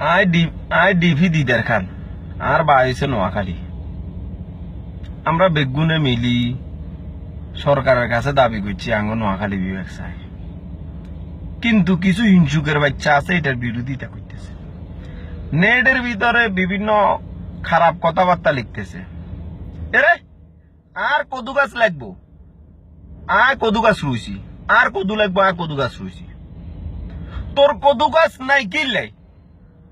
I ডিভি দিদার খান আর নোয়াখালী। আমরা বেগুনে মিলি সরকারের কাছে দাবি করছি নোয়াখালী বিভাগ কিন্তু কিছু হিংসুকের বাচ্চা আছে, এটার বিরোধিতা করতেছে। নেটের ভিতরে বিভিন্ন খারাপ কথাবার্তা লিখতেছে। এরে, আর কদু গাছ লাগবো? আর কদু গাছ রুইছি। আর কদু লাগবো, আর কদু গাছ রুইছি। তোর কদু গাছ নাই কিনলাই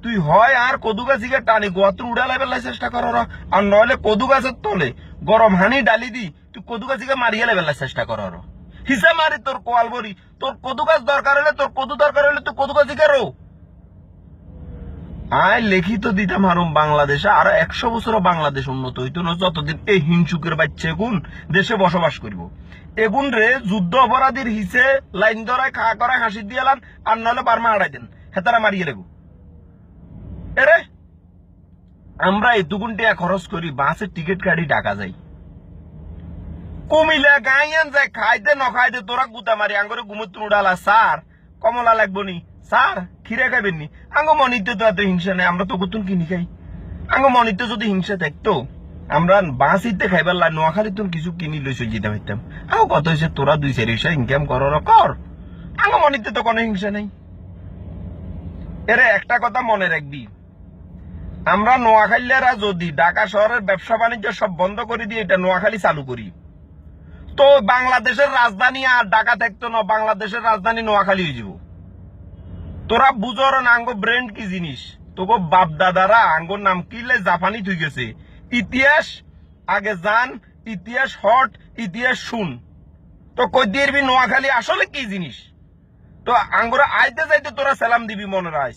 তুই হয় আর কদু গাছিকে টানি, গোয়াতুর উড়ালাই বেলায় চেষ্টা কর আর নইলে কদু গাছের তলে গরম হানি ডালি দি, তুই কদু গাছ ইকে মারিয়ে বেলায় চেষ্টা কর। হিসা মারি তোর কোয়াল বরি তোর কদু গাছ দরকার হলে, তোর কদু দরকার হলে তুই কদু গাছিকে রো। আয়, লিখিত দিতাম হারুম বাংলাদেশে, আর একশো বছরও বাংলাদেশ উন্নত হইতো না, যতদিন এই হিংসুকের বাচ্চা এগুন দেশে বসবাস করব। এগুন রে, যুদ্ধ অপরাধীর হিসে লাইন ধরায়, খা করায়, হাসি দিয়ে আর নাহলে বার্মা আড়াই দেন, হেতারা মারিয়ে লেগু। এরে? আমরা এতগুন টাকা খরচ করি বাসের টিকিট কাটি টাকা যাই। কমিলে গাইয়ান যায় খাইতে ন খাইতে তোরা গুতা মারি, আঙ্গরে গুমুত্র উড়ালা, স্যার। কমলা লাগবো নি স্যার খিরে খাইবেন নি আঙ্গ মনিতে তো এত হিংসা নেই, আমরা তো কতুন কিনি খাই। আঙ্গ মনিতে যদি হিংসা থাকতো, আমরা বাঁচিতে খাইবার লাই নোয়াখালী তুমি কিছু কিনি লই চলে যেতে পারতাম আঙ্গ কত হয়েছে তোরা দুই চারি পয়সা ইনকাম করো কর। আঙ্গ মনিতে তো কোনো হিংসা নেই। এরে, একটা কথা মনে রাখবি। আমরা নোয়াখালীরা যদি ঢাকা শহরের ব্যবসা বাণিজ্য সব বন্ধ করে দিয়ে এটা নোয়াখালী চালু করি, তো বাংলাদেশের রাজধানী আর ঢাকা থাকতো না, বাংলাদেশের রাজধানী নোয়াখালী হয়ে যাব। তোরা বুঝর আঙ্গ ব্রেন্ড কি জিনিস? তোকে বাপ দাদারা আঙ্গর নাম কিলে জাপানি থুই গেছে? ইতিহাস, আগে জান, ইতিহাস হট, ইতিহাস শুন। তো কই দিবি নোয়াখালী আসলে কি জিনিস? তো আঙ্গুরা আইতে যাইতে তোরা সালাম দিবি মনে রাখ